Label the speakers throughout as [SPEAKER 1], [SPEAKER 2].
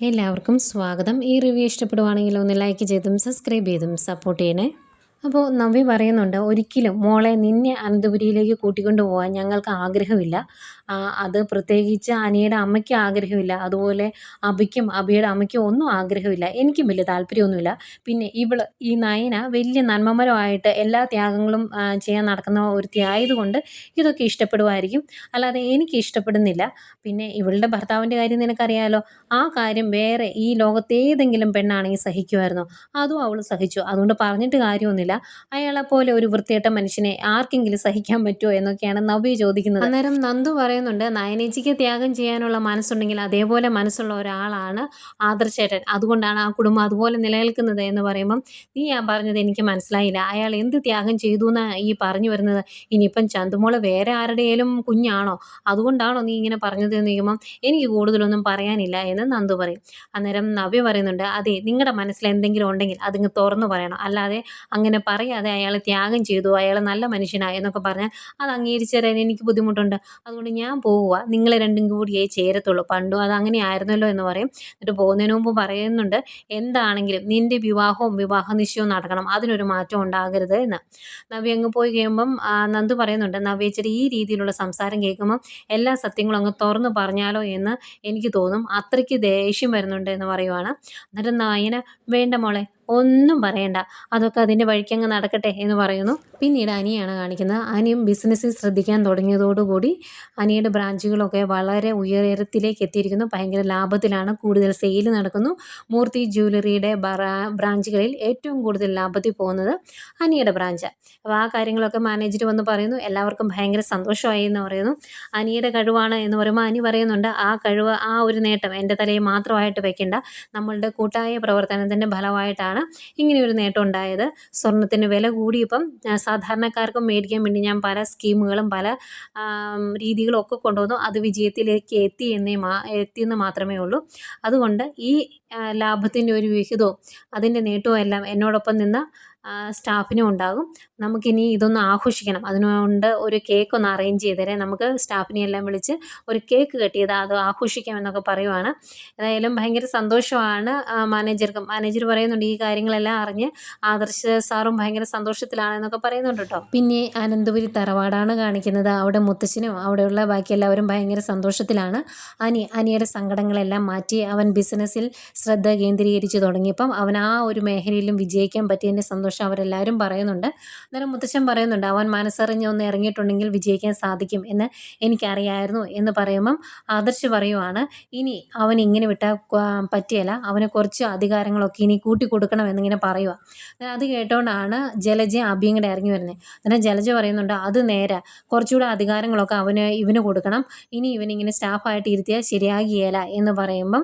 [SPEAKER 1] എല്ലാവർക്കും സ്വാഗതം. ഈ റിവ്യൂ ഇഷ്ടപ്പെടുവാണെങ്കിൽ ഒന്ന് ലൈക്ക് ചെയ്തും സബ്സ്ക്രൈബ് ചെയ്തും സപ്പോർട്ട് ചെയ്യണേ. അപ്പോൾ നവ്യ പറയുന്നുണ്ട് ഒരിക്കലും മോളെ നിന്നെ അനന്തപുരിയിലേക്ക് കൂട്ടിക്കൊണ്ടു പോകാൻ ഞങ്ങൾക്ക് ആഗ്രഹമില്ല. അത് പ്രത്യേകിച്ച് അനിയുടെ അമ്മയ്ക്ക് ആഗ്രഹമില്ല. അതുപോലെ അബിക്കും അബിയുടെ അമ്മയ്ക്കും ഒന്നും ആഗ്രഹമില്ല. എനിക്കും വലിയ താല്പര്യമൊന്നുമില്ല. പിന്നെ ഇവൾ ഈ നയന വലിയ നന്മമരമായിട്ട് എല്ലാ ത്യാഗങ്ങളും ചെയ്യാൻ നടക്കുന്ന ഒരുത്തി ആയതുകൊണ്ട് ഇതൊക്കെ ഇഷ്ടപ്പെടുമായിരിക്കും അല്ലാതെ എനിക്ക് ഇഷ്ടപ്പെടുന്നില്ല. പിന്നെ ഇവളുടെ ഭർത്താവിന്റെ കാര്യം നിനക്കറിയാലോ? ആ കാര്യം വേറെ ഈ ലോകത്തേതെങ്കിലും പെണ്ണാണെങ്കിൽ സഹിക്കുമായിരുന്നോ. അതും അവൾ സഹിച്ചു. അതുകൊണ്ട് പറഞ്ഞിട്ട് കാര്യമൊന്നുമില്ല. അയാളെപ്പോലെ ഒരു വൃത്തിയേട്ട മനുഷ്യനെ ആർക്കെങ്കിലും സഹിക്കാൻ പറ്റുമോ എന്നൊക്കെയാണ് നവ്യ ചോദിക്കുന്നത്. അന്നേരം നന്ദു പറയുന്നുണ്ട് നയനേച്ചിക്ക് ത്യാഗം ചെയ്യാനുള്ള മനസ്സുണ്ടെങ്കിൽ അതേപോലെ മനസ്സുള്ള ഒരാളാണ് ആദർശേട്ടൻ. അതുകൊണ്ടാണ് ആ കുടുംബം അതുപോലെ നിലനിൽക്കുന്നത് എന്ന് പറയുമ്പം നീ ഞാൻ പറഞ്ഞത് എനിക്ക് മനസ്സിലായില്ല. അയാൾ എന്ത് ത്യാഗം ചെയ്തു എന്നാണ് ഈ പറഞ്ഞു വരുന്നത്? ഇനിയിപ്പം ചന്തുമോൾ വേറെ ആരുടെയും കുഞ്ഞാണോ? അതുകൊണ്ടാണോ നീ ഇങ്ങനെ പറഞ്ഞത്? എന്ന് ചോദിക്കുമ്പം എനിക്ക് കൂടുതലൊന്നും പറയാനില്ല എന്ന് നന്ദു പറയും. അന്നേരം നവ്യ പറയുന്നുണ്ട് അതെ നിങ്ങളുടെ മനസ്സിൽ എന്തെങ്കിലും ഉണ്ടെങ്കിൽ അതിങ്ങ് തുറന്നു പറയണം. അല്ലാതെ അങ്ങനെ പറയാതെ അയാൾ ത്യാഗം ചെയ്തു അയാൾ നല്ല മനുഷ്യനായെന്നൊക്കെ പറഞ്ഞാൽ അത് അംഗീകരിച്ചു തരാൻ എനിക്ക് ബുദ്ധിമുട്ടുണ്ട്. അതുകൊണ്ട് ഞാൻ പോവുക നിങ്ങൾ രണ്ടും കൂടിയേ ചേരത്തുള്ളൂ. പണ്ടും അത് അങ്ങനെ ആയിരുന്നല്ലോ എന്ന് പറയും. എന്നിട്ട് പോകുന്നതിന് മുമ്പ് പറയുന്നുണ്ട് എന്താണെങ്കിലും നിന്റെ വിവാഹവും വിവാഹ നിശ്ചയവും നടക്കണം. അതിനൊരു മാറ്റം ഉണ്ടാകരുത് എന്ന്. നവ്യ അങ്ങ് പോയി കഴിയുമ്പം നന്ദു പറയുന്നുണ്ട് നവ്യച്ചിട്ട് ഈ രീതിയിലുള്ള സംസാരം കേൾക്കുമ്പം എല്ലാ സത്യങ്ങളും അങ്ങ് തുറന്ന് പറഞ്ഞാലോ എന്ന് എനിക്ക് തോന്നും. അത്രയ്ക്ക് ദേഷ്യം വരുന്നുണ്ട് എന്ന് പറയുവാണ്. എന്നിട്ട് നയന വേണ്ട മോളെ ഒന്നും പറയണ്ട. അതൊക്കെ അതിന്റെ വഴിക്കങ്ങ് നടക്കട്ടെ എന്ന് പറയുന്നു. പിന്നീട് അനിയാണ് കാണിക്കുന്നത്. അനിയും ബിസിനസ്സിൽ ശ്രദ്ധിക്കാൻ തുടങ്ങിയതോടുകൂടി അനിയുടെ ബ്രാഞ്ചുകളൊക്കെ വളരെ ഉയരത്തിലേക്ക് എത്തിയിരിക്കുന്നു. ഭയങ്കര ലാഭത്തിലാണ് കൂടുതൽ സെയിൽ നടക്കുന്നു. മൂർത്തി ജ്വല്ലറിയുടെ ബ്രാഞ്ചുകളിൽ ഏറ്റവും കൂടുതൽ ലാഭത്തിൽ പോകുന്നത് അനിയുടെ ബ്രാഞ്ച്. അപ്പോൾ ആ കാര്യങ്ങളൊക്കെ മാനേജർ വന്ന് പറയുന്നു. എല്ലാവർക്കും ഭയങ്കര സന്തോഷമായി എന്ന് പറയുന്നു. അനിയുടെ കഴിവാണ് എന്ന് പറയുമ്പോൾ അനി പറയുന്നുണ്ട് ആ കഴിവ് ആ ഒരു നേട്ടം എന്റെ തലയിൽ മാത്രമായിട്ട് വെക്കേണ്ട നമ്മളുടെ കൂട്ടായ പ്രവർത്തനത്തിന്റെ ഫലമായിട്ടാണ് ഇങ്ങനെ ഒരു നേട്ടം ഉണ്ടായത് സ്വർണത്തിന് വില കൂടിയപ്പം സാധാരണക്കാർക്കും മേടിക്കാൻ വേണ്ടി ഞാൻ പല സ്കീമുകളും പല രീതികളും ഒക്കെ കൊണ്ടുവന്നു. അത് വിജയത്തിലേക്ക് എത്തി എന്നേ മാ എത്തിയെന്ന് മാത്രമേ ഉള്ളൂ. അതുകൊണ്ട് ഈ ലാഭത്തിന്റെ ഒരു വിഹിതവും അതിന്റെ നേട്ടവും എല്ലാം എന്നോടൊപ്പം നിന്ന് സ്റ്റാഫിനും ഉണ്ടാകും. നമുക്കിനി ഇതൊന്ന് ആഘോഷിക്കണം. അതിനുകൊണ്ട് ഒരു കേക്ക് ഒന്ന് അറേഞ്ച് ചെയ്തേരെ. നമുക്ക് സ്റ്റാഫിനെ എല്ലാം വിളിച്ച് ഒരു കേക്ക് കെട്ടിയത് അത് ആഘോഷിക്കാം എന്നൊക്കെ പറയുവാണ്. ഏതായാലും ഭയങ്കര സന്തോഷമാണ് മാനേജർക്കും മാനേജർ പറയുന്നുണ്ട് ഈ കാര്യങ്ങളെല്ലാം അറിഞ്ഞ് ആദർശ സാറും ഭയങ്കര സന്തോഷത്തിലാണ് എന്നൊക്കെ പറയുന്നുണ്ട് കേട്ടോ. പിന്നെ അനന്തപുരി തറവാടാണ് കാണിക്കുന്നത്. അവിടെ മുത്തച്ഛനും അവിടെയുള്ള ബാക്കി എല്ലാവരും ഭയങ്കര സന്തോഷത്തിലാണ്. അനി അനിയുടെ സങ്കടങ്ങളെല്ലാം മാറ്റി അവൻ ബിസിനസ്സിൽ ശ്രദ്ധ കേന്ദ്രീകരിച്ച് തുടങ്ങിയപ്പം അവൻ ആ ഒരു മേഖലയിലും വിജയിക്കാൻ പറ്റിയതിന്റെ സന്തോഷം അവരെല്ലാവരും പറയുന്നുണ്ട്. അന്നേരം മുത്തച്ഛൻ പറയുന്നുണ്ട് അവൻ മനസ്സറിഞ്ഞ് ഒന്ന് ഇറങ്ങിയിട്ടുണ്ടെങ്കിൽ വിജയിക്കാൻ സാധിക്കും എന്ന് എനിക്കറിയായിരുന്നു എന്ന് പറയുമ്പം ആദർശ് പറയുവാണ് ഇനി അവൻ ഇങ്ങനെ വിട്ടാൽ പറ്റിയല്ല അവന് കുറച്ച് അധികാരങ്ങളൊക്കെ ഇനി കൂട്ടി കൊടുക്കണം എന്നിങ്ങനെ പറയുക അത് കേട്ടോണ്ടാണ് ജലജ അബിയും കൂടെ ഇറങ്ങി വരുന്നത് അന്നേരം ജലജ പറയുന്നുണ്ട് അത് നേരെ കുറച്ചുകൂടെ അധികാരങ്ങളൊക്കെ അവന് ഇവന് കൊടുക്കണം ഇനി ഇവനിങ്ങനെ സ്റ്റാഫായിട്ട് ഇരുത്തിയാൽ ശരിയാകിയേല എന്ന് പറയുമ്പം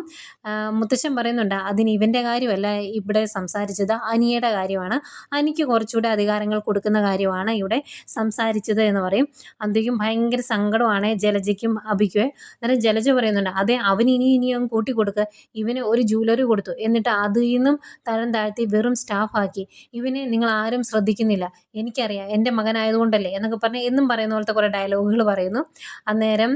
[SPEAKER 1] മുത്തശ്ശൻ പറയുന്നുണ്ട് അതിന് ഇവന്റെ കാര്യമല്ല ഇവിടെ സംസാരിച്ചത് അനിയുടെ കാര്യമാണ് അനിക്ക് കുറച്ചുകൂടെ അധികാരങ്ങൾ കൊടുക്കുന്ന കാര്യമാണ് ഇവിടെ സംസാരിച്ചത് എന്ന് പറയും. അന്തേക്കും ഭയങ്കര സങ്കടമാണ് ജലജയ്ക്കും അഭിക്കുവേ അന്നേരം ജലജ പറയുന്നുണ്ട് അതെ അവൻ ഇനി ഇനിയും കൂട്ടി കൊടുക്കുക ഇവന് ഒരു ജ്വല്ലറി കൊടുത്തു. എന്നിട്ട് അതിൽ നിന്നും തരം താഴ്ത്തി വെറും സ്റ്റാഫാക്കി ഇവനെ നിങ്ങൾ ആരും ശ്രദ്ധിക്കുന്നില്ല. എനിക്കറിയാം എന്റെ മകനായതുകൊണ്ടല്ലേ? എന്നൊക്കെ പറഞ്ഞ് എന്നും പറയുന്ന പോലത്തെ കുറേ ഡയലോഗുകൾ പറയുന്നു. അന്നേരം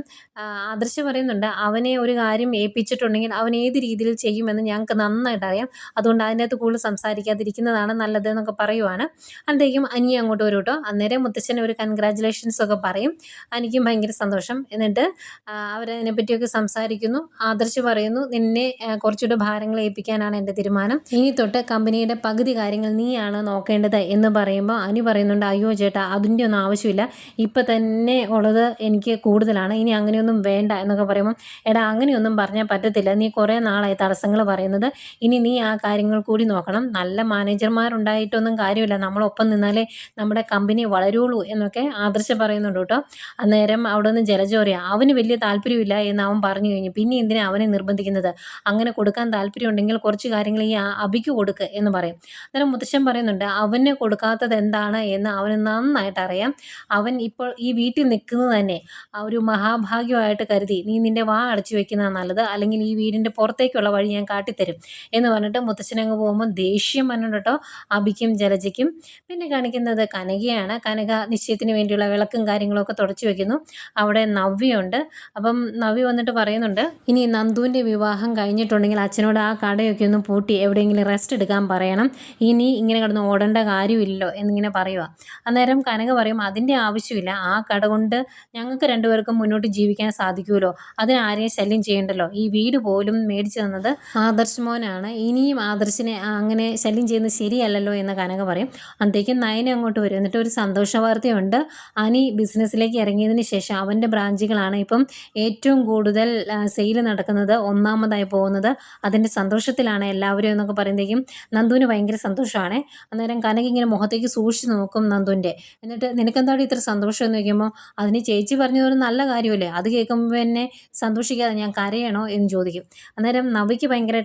[SPEAKER 1] ആദർശ് പറയുന്നുണ്ട് അവനെ ഒരു കാര്യം ഏൽപ്പിച്ചിട്ടുണ്ടെങ്കിൽ അവൻ ഏത് രീതിയിൽ ചെയ്യുമെന്ന് ഞങ്ങൾക്ക് നന്നായിട്ട് അറിയാം അതുകൊണ്ട് അതിനകത്ത് കൂടുതൽ സംസാരിക്കാതിരിക്കുന്നതാണ് നല്ലത് എന്നൊക്കെ പറയുവാണ് അന്നേക്കും അനി അങ്ങോട്ട് വരും കേട്ടോ അന്നേരം മുത്തച്ഛൻ ഒരു കൺഗ്രാജുലേഷൻസ് ഒക്കെ പറയും. എനിക്കും ഭയങ്കര സന്തോഷം. എന്നിട്ട് ആ, അവരതിനെ പറ്റിയൊക്കെ സംസാരിക്കുന്നു ആദർശ് പറയുന്നു നിന്നെ കുറച്ചുകൂടെ ഭാരങ്ങൾ ഏൽപ്പിക്കാനാണ് എന്റെ തീരുമാനം. ഇനി തൊട്ട് കമ്പനിയുടെ പകുതി കാര്യങ്ങൾ നീയാണ് നോക്കേണ്ടത് എന്ന് പറയുമ്പോൾ അനു പറയുന്നുണ്ട് അയ്യോ ചേട്ടാ അതിന്റെ ഒന്നും ആവശ്യമില്ല. ഇപ്പം തന്നെ ഉള്ളത് എനിക്ക് കൂടുതലാണ്. ഇനി അങ്ങനെയൊന്നും വേണ്ട എന്നൊക്കെ പറയുമ്പോൾ എടാ അങ്ങനെയൊന്നും പറഞ്ഞാൽ പറ്റത്തില്ല. നീ കുറേ നാളായി തടസ്സങ്ങൾ പറയുന്നത്. ഇനി നീ ആ കാര്യങ്ങൾ കൂടി നോക്കണം. നല്ല മാനേജർമാരുണ്ടായിട്ടൊന്നും കാര്യമില്ല. നമ്മളൊപ്പം നിന്നാലേ നമ്മുടെ കമ്പനി വളരുള്ളൂ എന്നൊക്കെ ആദർശം പറയുന്നുണ്ട് കേട്ടോ. അന്നേരം അവിടെ നിന്ന് ജലജോറിയ അവന് വലിയ താല്പര്യമില്ല എന്ന് അവൻ പറഞ്ഞു കഴിഞ്ഞു. പിന്നെ എന്തിനാ അവനെ നിർബന്ധിക്കുന്നത്? അങ്ങനെ കൊടുക്കാൻ താല്പര്യമുണ്ടെങ്കിൽ കുറച്ച് കാര്യങ്ങൾ ഈ അബിക്ക് കൊടുക്ക് എന്ന് പറയും. അന്നേരം മുത്തശ്ശൻ പറയുന്നുണ്ട് അവന് കൊടുക്കാത്തത് എന്താണ് എന്ന് അവന് നന്നായിട്ട് അറിയാം. അവൻ ഇപ്പോൾ ഈ വീട്ടിൽ നിൽക്കുന്നത് തന്നെ ഒരു മഹാഭാഗ്യമായിട്ട് കരുതി. നീ നിന്റെ വാ അടച്ചു വെക്കുന്നതാണ് നല്ലത് അല്ലെങ്കിൽ ഈ വീടിന്റെ പുറത്തേക്കുള്ള വഴി ഞാൻ കാട്ടിത്തരും എന്ന് പറഞ്ഞിട്ട് മുത്തശ്ശനങ്ങ് പോകുമ്പോൾ ദേഷ്യം പറഞ്ഞിട്ടോ അബിക്കും ജലജയ്ക്കും. പിന്നെ കാണിക്കുന്ന കാണിക്കുന്നത് കനകയാണ്. കനക നിശ്ചയത്തിന് വേണ്ടിയുള്ള വിളക്കും കാര്യങ്ങളൊക്കെ തുടച്ചു വെക്കുന്നു. അവിടെ നവ്യുണ്ട് അപ്പം നവ്യ വന്നിട്ട് പറയുന്നുണ്ട് ഇനി നന്ദുവിന്റെ വിവാഹം കഴിഞ്ഞിട്ടുണ്ടെങ്കിൽ അച്ഛനോട് ആ കടയൊക്കെ ഒന്ന് പൂട്ടി എവിടെയെങ്കിലും റെസ്റ്റ് എടുക്കാൻ പറയണം. ഇനി ഇങ്ങനെ കിടന്ന് ഓടേണ്ട കാര്യമില്ലല്ലോ എന്നിങ്ങനെ പറയുക അന്നേരം കനക പറയും അതിന്റെ ആവശ്യമില്ല. ആ കട കൊണ്ട് ഞങ്ങൾക്ക് രണ്ടുപേർക്കും മുന്നോട്ട് ജീവിക്കാൻ സാധിക്കുമല്ലോ. അതിനാരെയും ശല്യം ചെയ്യണ്ടല്ലോ. ഈ വീട് പോലും മേടിച്ചു തന്നത് ആദർശ് മോനാണ്. ഇനിയും ആദർശിനെ അങ്ങനെ ശല്യം ചെയ്യുന്നത് ശരിയല്ലല്ലോ എന്ന് കനക പറയും. അന്നേക്കും നയന അങ്ങോട്ട് വരും. എന്നിട്ട് ഒരു സന്തോഷ വാർത്തയുണ്ട് അനി ബിസിനസ്സിലേക്ക് ഇറങ്ങിയതിന് ശേഷം അവന്റെ ബ്രാഞ്ചുകളാണ് ഇപ്പം ഏറ്റവും കൂടുതൽ സെയിൽ നടക്കുന്നത് ഒന്നാമതായി പോകുന്നത്. അതിന്റെ സന്തോഷത്തിലാണ് എല്ലാവരും എന്നൊക്കെ പറയുമ്പോഴേക്കും നന്ദുവിന് ഭയങ്കര സന്തോഷമാണ്. അന്നേരം കനക ഇങ്ങനെ മുഖത്തേക്ക് സൂക്ഷിച്ച് നോക്കും നന്ദുവിന്റെ എന്നിട്ട് നിനക്കെന്താണ് ഇത്ര സന്തോഷം? എന്ന് ചോദിക്കുമ്പോൾ അതിന് ചേച്ചി പറഞ്ഞതൊരു നല്ല കാര്യമല്ലേ? അത് കേൾക്കുമ്പോൾ എന്നെ സന്തോഷിക്കാതെ ഞാൻ കരയണോ? എന്ന് ചോദിക്കും. അന്നേരം നവിക്ക് ഭയങ്കര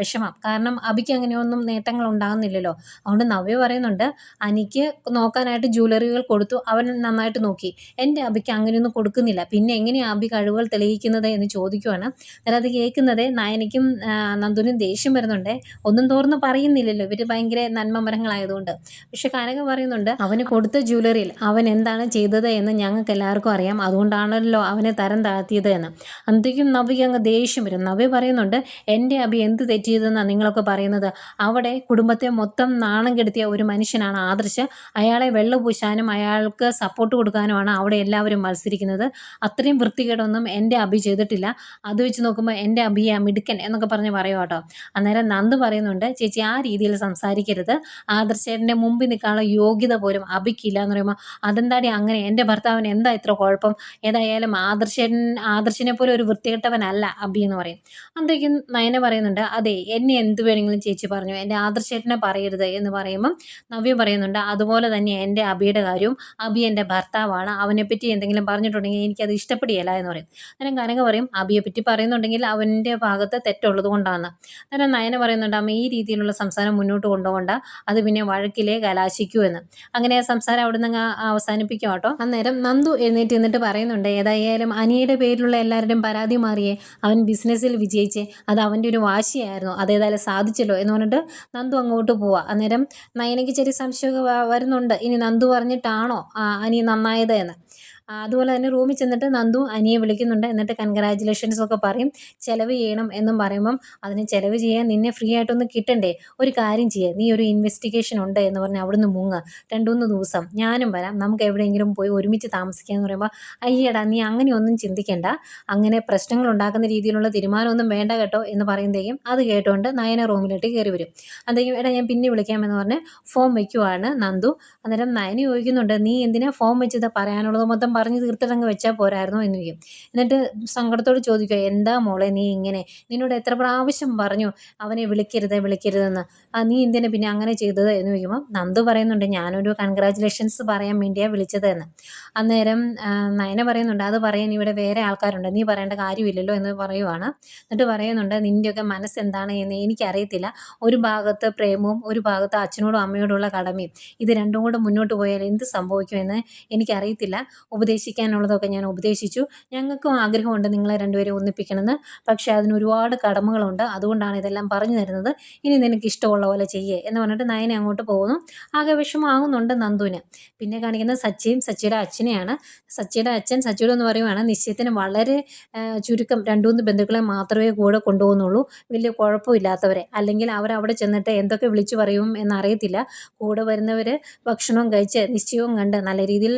[SPEAKER 1] വിഷമം. കാരണം അബിക്ക് അങ്ങനെയൊന്നും നേട്ടങ്ങൾ ഉണ്ടാകുന്നില്ലല്ലോ. അതുകൊണ്ട് നവ്യ പറയുന്നുണ്ട് അനിക്ക് നോക്കാനായിട്ട് ജ്വല്ലറികൾ കൊടുത്തു. അവൻ നന്നായിട്ട് നോക്കി. എന്റെ അബിക്ക് അങ്ങനെയൊന്നും കൊടുക്കുന്നില്ല. പിന്നെ എങ്ങനെയാണ് അബി കഴിവുകൾ തെളിയിക്കുന്നത് എന്ന് ചോദിക്കുവാണ്. അന്നേരം അത് കേൾക്കുന്നത് നയനയ്ക്കും നന്ദുനും ദേഷ്യം വരുന്നുണ്ട്. ഒന്നും തോർന്ന് പറയുന്നില്ലല്ലോ. ഇവർ ഭയങ്കര നന്മമരങ്ങളായതുകൊണ്ട്. പക്ഷെ കനക പറയുന്നുണ്ട് അവന് കൊടുത്ത ജ്വല്ലറിയിൽ അവൻ എന്താണ് ചെയ്തത് എന്ന് ഞങ്ങൾക്ക് എല്ലാവർക്കും അറിയാം. അതുകൊണ്ടാണല്ലോ അവനെ തരം താഴ്ത്തിയത് എന്ന്. അന്തിക്കും നവ്യക്ക് അങ്ങ് ദേഷ്യം വരും. നബി പറയുന്നുണ്ട് എന്റെ അബി എന്ത് തെറ്റിയതെന്നാണ് നിങ്ങളൊക്കെ പറയുന്നത്? അവിടെ കുടുംബത്തെ മൊത്തം നാണം കെടുത്തിയ ഒരു മനുഷ്യനാണ് ആദർശ്. അയാളെ വെള്ളം പൂശാനും അയാൾക്ക് സപ്പോർട്ട് കൊടുക്കാനുമാണ് അവിടെ എല്ലാവരും മത്സരിക്കുന്നത്. അത്രയും വൃത്തികേടൊന്നും എന്റെ അഭി ചെയ്തിട്ടില്ല. അത് വെച്ച് നോക്കുമ്പോൾ എന്റെ അബിയ മിടുക്കൻ എന്നൊക്കെ പറഞ്ഞ് പറയുക കേട്ടോ. അന്നേരം നന്ദ് പറയുന്നുണ്ട് ചേച്ചി ആ രീതിയിൽ സംസാരിക്കരുത്. ആദർശേട്ടന്റെ മുമ്പിൽ നിൽക്കാനുള്ള യോഗ്യത പോലും അബിക്കില്ല എന്ന് പറയുമ്പോൾ അതെന്താടി അങ്ങനെ? എന്റെ ഭർത്താവിന് എന്താ ഇത്ര കുഴപ്പം? ഏതായാലും ആദർശൻ ആദർശിനെ പോലെ ഒരു വൃത്തികെട്ടവനല്ല അബി എന്ന് പറയും. അന്നേക്കും നയന പറയുന്നുണ്ട് അതെ എന്നെ എന്ത് വേണമെങ്കിലും ചേച്ചി പറഞ്ഞു. എന്റെ ആദർശേട്ടനെ പറയരുത് എന്ന് പറയുമ്പം നവ്യ പറയുന്നുണ്ട് അതുപോലെ തന്നെ എന്റെ അബിയുടെ കാര്യവും അബി എന്റെ ഭർത്താവാണ്. അവനെപ്പറ്റി എന്തെങ്കിലും പറഞ്ഞിട്ടുണ്ടെങ്കിൽ എനിക്കത് ഇഷ്ടപ്പെടുകയില്ല എന്ന് പറയും. അന്നേരം കനക പറയും അബിയെ പറ്റി പറയുന്നുണ്ടെങ്കിൽ അവന്റെ ഭാഗത്ത് തെറ്റുള്ളത് കൊണ്ടാണ് അന്നേരം നയന പറയുന്നുണ്ട് അമ്മ ഈ രീതിയിലുള്ള സംസാരം മുന്നോട്ട് കൊണ്ടുപോകണ്ട. അത് പിന്നെ വഴക്കിലെ കലാശിക്കൂ എന്ന്. അങ്ങനെ സംസാരം അവിടെ നിന്ന് അവസാനിപ്പിക്കും കേട്ടോ. അന്നേരം നന്ദു എഴുന്നേറ്റ് നിന്നിട്ട് പറയുന്നുണ്ട് ഏതായാലും അനിയുടെ പേരിലുള്ള എല്ലാവരുടെയും പരാതി മാറിയേ. അവൻ ബിസിനസ്സിൽ വിജയിച്ച്. അത് അവന്റെ ഒരു വാശിയായിരുന്നു. അതേതായാലും സാധിച്ചല്ലോ. എന്ന് പറഞ്ഞിട്ട് നന്ദു അങ്ങോട്ട് പോവാം. അന്നേരം നയനയ്ക്ക് ചെറിയ സംശയമൊക്കെ വരുന്നുണ്ട്. ഇനി നന്ദു പറഞ്ഞിട്ടാണോ അനി നന്നായത് എന്ന്? അതുപോലെ തന്നെ റൂമിൽ ചെന്നിട്ട് നന്ദു അനിയെ വിളിക്കുന്നുണ്ട്. എന്നിട്ട് കൺഗ്രാജുലേഷൻസ് ഒക്കെ പറയും. ചിലവ് ചെയ്യണം എന്നും പറയുമ്പം അതിന് ചിലവ് ചെയ്യാൻ നിന്നെ ഫ്രീ ആയിട്ടൊന്ന് കിട്ടണ്ടേ. ഒരു കാര്യം ചെയ്യുക നീ ഒരു ഇൻവെസ്റ്റിഗേഷൻ ഉണ്ട് എന്ന് പറഞ്ഞ് അവിടുന്ന് മുങ്ങ. രണ്ടുമൂന്ന് ദിവസം ഞാനും വരാം. നമുക്ക് എവിടെയെങ്കിലും പോയി ഒരുമിച്ച് താമസിക്കുക എന്ന് പറയുമ്പോൾ അയ്യടാ നീ അങ്ങനെയൊന്നും ചിന്തിക്കേണ്ട. അങ്ങനെ പ്രശ്നങ്ങൾ ഉണ്ടാക്കുന്ന രീതിയിലുള്ള തീരുമാനമൊന്നും വേണ്ട കേട്ടോ എന്ന് പറയുമ്പോഴേക്കും അത് കേട്ടുകൊണ്ട് നയന റൂമിലോട്ട് കയറി വരും. അതെങ്കിലും എടാ ഞാൻ പിന്നെ വിളിക്കാമെന്ന് പറഞ്ഞ് ഫോം വയ്ക്കുവാണ് നന്ദു. അന്നേരം നയന ചോദിക്കുന്നുണ്ട് നീ എന്തിനാ ഫോം വെച്ചത്? പറയാനുള്ളത് മൊത്തം പറഞ്ഞു തീർത്തിട്ടങ്ങ് വെച്ചാൽ പോരായിരുന്നോ എന്ന് ചോദിക്കും. എന്നിട്ട് സങ്കടത്തോട് ചോദിക്കുക എന്താ മോളെ നീ ഇങ്ങനെ? നിന്നോട് എത്ര പ്രാവശ്യം പറഞ്ഞു അവനെ വിളിക്കരുത് വിളിക്കരുതെന്ന്? ആ നീ എന്തിനെ പിന്നെ അങ്ങനെ ചെയ്തത്? എന്ന് ചോദിക്കുമ്പോൾ നന്ദു പറയുന്നുണ്ട് ഞാനൊരു കൺഗ്രാജുലേഷൻസ് പറയാൻ വേണ്ടിയാണ് വിളിച്ചത് എന്ന് അന്നേരം നയന പറയുന്നുണ്ട് അത് പറയാൻ ഇവിടെ വേറെ ആൾക്കാരുണ്ട്. നീ പറയേണ്ട കാര്യമില്ലല്ലോ എന്ന് പറയുവാണ്. എന്നിട്ട് പറയുന്നുണ്ട് നിന്റെയൊക്കെ മനസ്സ് എന്താണ് എന്ന് എനിക്കറിയത്തില്ല. ഒരു ഭാഗത്ത് പ്രേമവും ഒരു ഭാഗത്ത് അച്ഛനോടും അമ്മയോടുള്ള കടമയും. ഇത് രണ്ടും കൂടെ മുന്നോട്ട് പോയാൽ എന്ത് സംഭവിക്കുമെന്ന് എനിക്കറിയത്തില്ല. ഉപദേശിക്കാനുള്ളതൊക്കെ ഞാൻ ഉപദേശിച്ചു. ഞങ്ങൾക്കും ആഗ്രഹമുണ്ട് നിങ്ങളെ രണ്ടുപേരും ഒന്നിപ്പിക്കണമെന്ന്. പക്ഷേ അതിന് ഒരുപാട് കടമകളുണ്ട്. അതുകൊണ്ടാണ് ഇതെല്ലാം പറഞ്ഞു തരുന്നത്. ഇനി നിനക്ക് ഇഷ്ടമുള്ള പോലെ ചെയ്യേ എന്ന് പറഞ്ഞിട്ട് നയനെ അങ്ങോട്ട് പോകുന്നു. ആകെ വിഷമമാകുന്നുണ്ട് നന്ദുവിന്. പിന്നെ കാണിക്കുന്നത് സച്ചിയും സച്ചിയുടെ അച്ഛനെയാണ്. സച്ചിയുടെ അച്ഛൻ സച്ചിയുടെ എന്ന് പറയുവാണ് നിശ്ചയത്തിന് വളരെ ചുരുക്കം രണ്ടു മൂന്ന് ബന്ധുക്കളെ മാത്രമേ കൂടെ കൊണ്ടുപോകുന്നുള്ളൂ. വലിയ കുഴപ്പമില്ലാത്തവരെ. അല്ലെങ്കിൽ അവരവിടെ ചെന്നിട്ട് എന്തൊക്കെ വിളിച്ചു പറയും എന്നറിയത്തില്ല. കൂടെ വരുന്നവർ ഭക്ഷണവും കഴിച്ച് നിശ്ചയവും കണ്ട് നല്ല രീതിയിൽ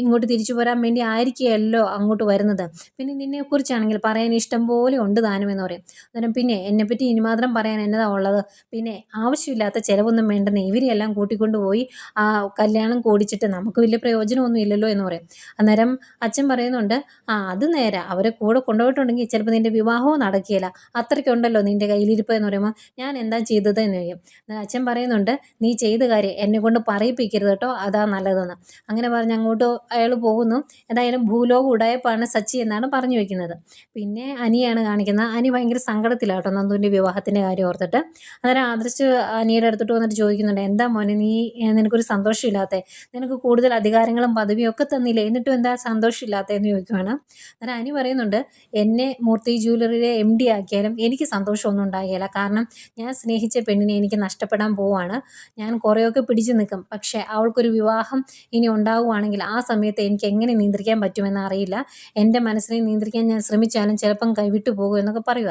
[SPEAKER 1] ഇങ്ങോട്ട് തിരിച്ചു വരാൻ വേണ്ടി ആയിരിക്കുമല്ലോ അങ്ങോട്ട് വരുന്നത്. പിന്നെ നിന്നെക്കുറിച്ചാണെങ്കിൽ പറയാൻ ഇഷ്ടം പോലെ ഉണ്ട് താനും എന്ന് പറയും. അന്നേരം പിന്നെ എന്നെപ്പറ്റി ഇനി മാത്രം പറയാൻ എന്നതാ ഉള്ളത്? പിന്നെ ആവശ്യമില്ലാത്ത ചിലവൊന്നും വേണ്ടെന്ന് ഇവരെല്ലാം കൂട്ടിക്കൊണ്ടുപോയി ആ കല്യാണം കൂടിച്ചിട്ട് നമുക്ക് വലിയ പ്രയോജനമൊന്നും ഇല്ലല്ലോ എന്ന് പറയും. അന്നേരം അച്ഛൻ പറയുന്നുണ്ട് ആ അത് നേരെ. അവരെ കൂടെ കൊണ്ടുപോയിട്ടുണ്ടെങ്കിൽ ചിലപ്പോൾ നിന്റെ വിവാഹവും നടക്കുകയില്ല. അത്രയ്ക്കുണ്ടല്ലോ നിന്റെ കയ്യിലിരിപ്പ് എന്ന് പറയുമ്പോൾ ഞാൻ എന്താ ചെയ്തത്? എന്ന് ചോദിക്കും. അച്ഛൻ പറയുന്നുണ്ട് നീ ചെയ്ത കാര്യം എന്നെ കൊണ്ട് പറയിപ്പിക്കരുത് കേട്ടോ. അതാ നല്ലതെന്ന്. അങ്ങനെ പറഞ്ഞ് അങ്ങോട്ട് അയാൾ പോകുന്നു. തോന്നുന്നു. എന്തായാലും ഭൂലോക ഉടായപ്പാണ് സച്ചി എന്നാണ് പറഞ്ഞു വെക്കുന്നത്. പിന്നെ അനിയാണ് കാണിക്കുന്നത്. അനി ഭയങ്കര സങ്കടത്തിലാട്ടോ നന്ദുവിന്റെ വിവാഹത്തിന്റെ കാര്യം ഓർത്തിട്ട്. അന്നേരം ആദർശ് അനിയുടെ അടുത്തോട്ട് വന്നിട്ട് ചോദിക്കുന്നുണ്ട് എന്താ മോനെ നീ നിനക്കൊരു സന്തോഷമില്ലാത്ത? നിനക്ക് കൂടുതൽ അധികാരങ്ങളും പദവിയും ഒക്കെ തന്നില്ലേ? എന്നിട്ടും എന്താ സന്തോഷമില്ലാത്ത? എന്ന് ചോദിക്കുവാണ്. അന്നേരം അനി പറയുന്നുണ്ട് എന്നെ മൂർത്തി ജ്വല്ലറിയുടെ എം ഡി ആക്കിയാലും എനിക്ക് സന്തോഷമൊന്നും ഉണ്ടാകില്ല കാരണം ഞാൻ സ്നേഹിച്ച പെണ്ണിനെ എനിക്ക് നഷ്ടപ്പെടാൻ പോവാണ് ഞാൻ കുറേയൊക്കെ പിടിച്ചു നിൽക്കും. പക്ഷേ അവൾക്കൊരു വിവാഹം ഇനി ഉണ്ടാവുകയാണെങ്കിൽ ആ സമയത്ത് എനിക്ക് എങ്ങനെ നിയന്ത്രിക്കാൻ പറ്റുമെന്ന് അറിയില്ല. എന്റെ മനസ്സിനെ നിയന്ത്രിക്കാൻ ഞാൻ ശ്രമിച്ചാലും ചിലപ്പം കൈവിട്ടു പോകും എന്നൊക്കെ പറയുക.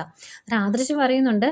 [SPEAKER 1] ആദർശ് പറയുന്നുണ്ട്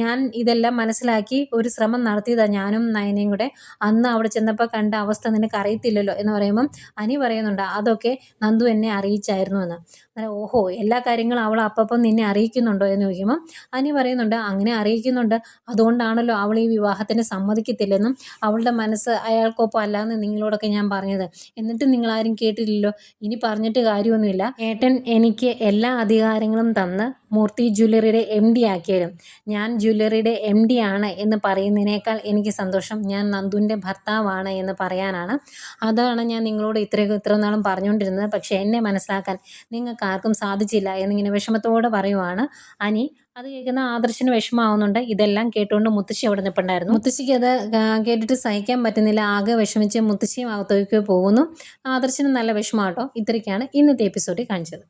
[SPEAKER 1] ഞാൻ ഇതെല്ലാം മനസ്സിലാക്കി ഒരു ശ്രമം നടത്തിയതാണ് ഞാനും നയനയും കൂടെ. അന്ന് അവിടെ ചെന്നപ്പോൾ കണ്ട അവസ്ഥ നിനക്ക് അറിയത്തില്ലല്ലോ എന്ന് പറയുമ്പം അനി പറയുന്നുണ്ട് അതൊക്കെ നന്ദു എന്നെ അറിയിച്ചായിരുന്നു എന്ന്. അന്നേരം ഓഹോ എല്ലാ കാര്യങ്ങളും അവൾ അപ്പം നിന്നെ അറിയിക്കുന്നുണ്ടോ എന്ന് ചോദിക്കുമ്പം അനി പറയുന്നുണ്ട് അങ്ങനെ അറിയിക്കുന്നുണ്ട്. അതുകൊണ്ടാണല്ലോ അവൾ ഈ വിവാഹത്തിന് സമ്മതിക്കത്തില്ലെന്നും അവളുടെ മനസ്സ് അയാൾക്കൊപ്പം അല്ലാന്ന് നിങ്ങളോടൊക്കെ ഞാൻ പറഞ്ഞത്. എന്നിട്ടും നിങ്ങളാരും കേട്ടില്ലല്ലോ ഇനി പറഞ്ഞിട്ട് കാര്യമൊന്നുമില്ല. ഏട്ടൻ എനിക്ക് എല്ലാ അധികാരങ്ങളും തന്ന് മൂർത്തി ജ്വല്ലറിയുടെ എം ഡി ആക്കിയാലും ഞാൻ ജ്വല്ലറിയുടെ എം ഡി ആണ് എന്ന് പറയുന്നതിനേക്കാൾ എനിക്ക് സന്തോഷം. ഞാൻ നന്ദുവിന്റെ ഭർത്താവാണ് എന്ന് പറയാനാണ്. അതാണ് ഞാൻ നിങ്ങളോട് ഇത്രയൊക്കെ ഇത്ര നാളും പറഞ്ഞുകൊണ്ടിരുന്നത്. പക്ഷേ എന്നെ മനസ്സിലാക്കാൻ നിങ്ങൾക്ക് ആർക്കും സാധിച്ചില്ല എന്നിങ്ങനെ വിഷമത്തോടെ പറയുവാണ് അനി. അത് കേൾക്കുന്ന ആദർശന് വിഷമാവുന്നുണ്ട് ഇതെല്ലാം കേട്ടുകൊണ്ട് മുത്തശ്ശി അവിടെ നിൽപ്പുണ്ടായിരുന്നു മുത്തശ്ശിക്ക് അത് കേട്ടിട്ട് സഹിക്കാൻ പറ്റുന്നില്ല. ആകെ വിഷമിച്ച് മുത്തശ്ശിയും അകത്തേക്ക് പോകുന്നു ആദർശന് നല്ല വിഷമാട്ടോ ഇത്രയ്ക്കാണ് ഇന്നത്തെ എപ്പിസോഡിൽ കാണിച്ചത്.